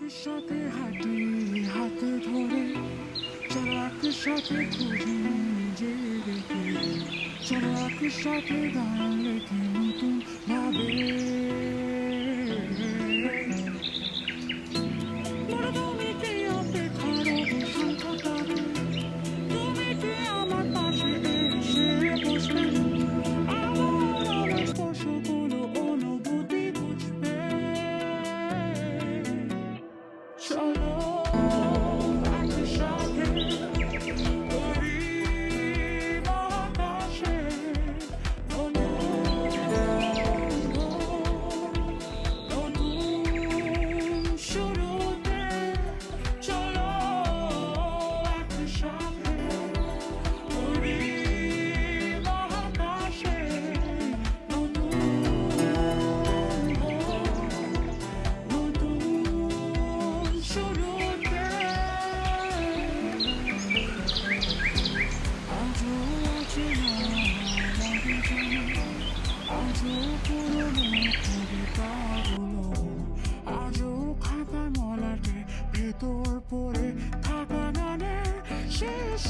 সাথে হাঁটি হাতে ধরে। চলো একসাথে খুঁজি নিজেদেরকে। চলো একসাথে গান লেখে। shalom. ভেতর পড়ে থাকা গানের শেষ